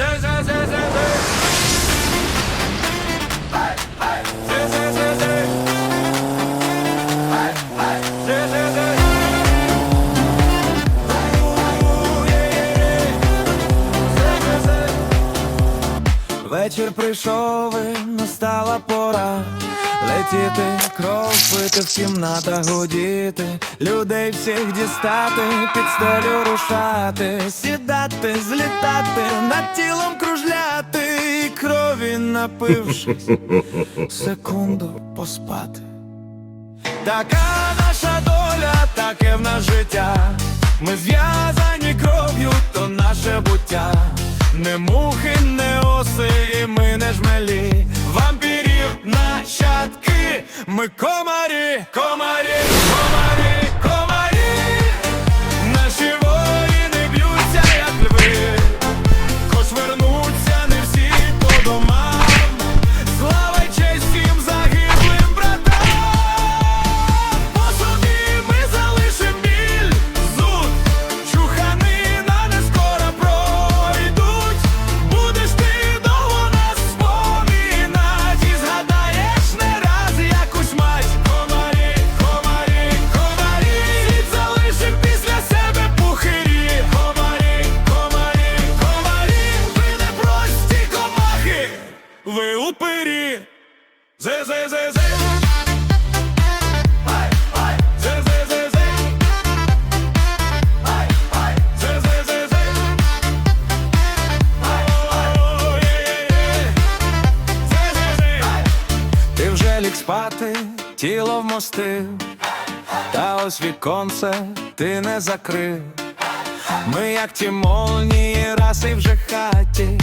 There's Вечір прийшов і настала пора. Летіти, кров пити в кімнатах гудіти. Людей всіх дістати, під стелю рушати. Сідати, злітати, над тілом кружляти. І крові напившись, секунду поспати. Така наша доля, таке в нас життя. Ми зв'язані кров'ю, то наше буття. Не мухи, нащадки. Ви. Ой-ой-ой. Зе-зе-зе. Ти вже ліг спати, тіло вмостив, та ось віконце ти не закрив. Ми, як ті молнії, раси вже хаті,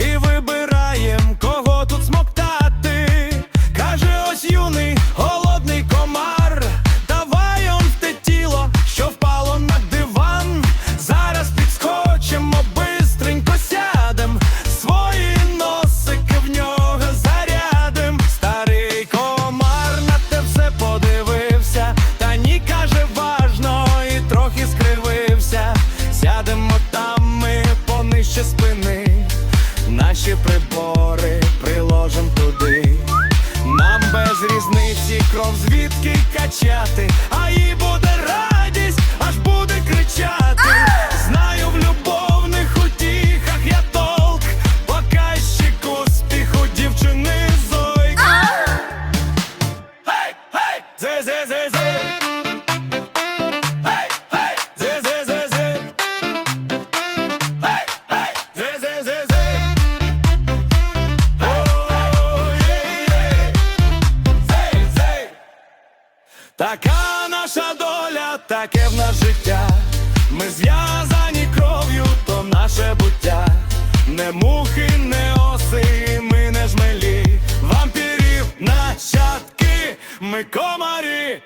і вибираєм, кого тут смоктати. Каже, ось юний голодний комар. Давай в те тіло, що впало на диван. Зараз підскочимо, бистренько сядем. Свої носики в нього зарядим. Старий комар на те все подивився. Та ні, каже, важно, і трохи скривився. Сядемо там ми понижче. Наші прибори приложим туди. Нам без різниці кров звідки качати, а їй буде радість, аж буде кричати. Така наша доля, таке в нас життя. Ми зв'язані кров'ю, то наше буття. Не мухи, не оси, ми не жмелі. Вампірів нащадки, ми комарі.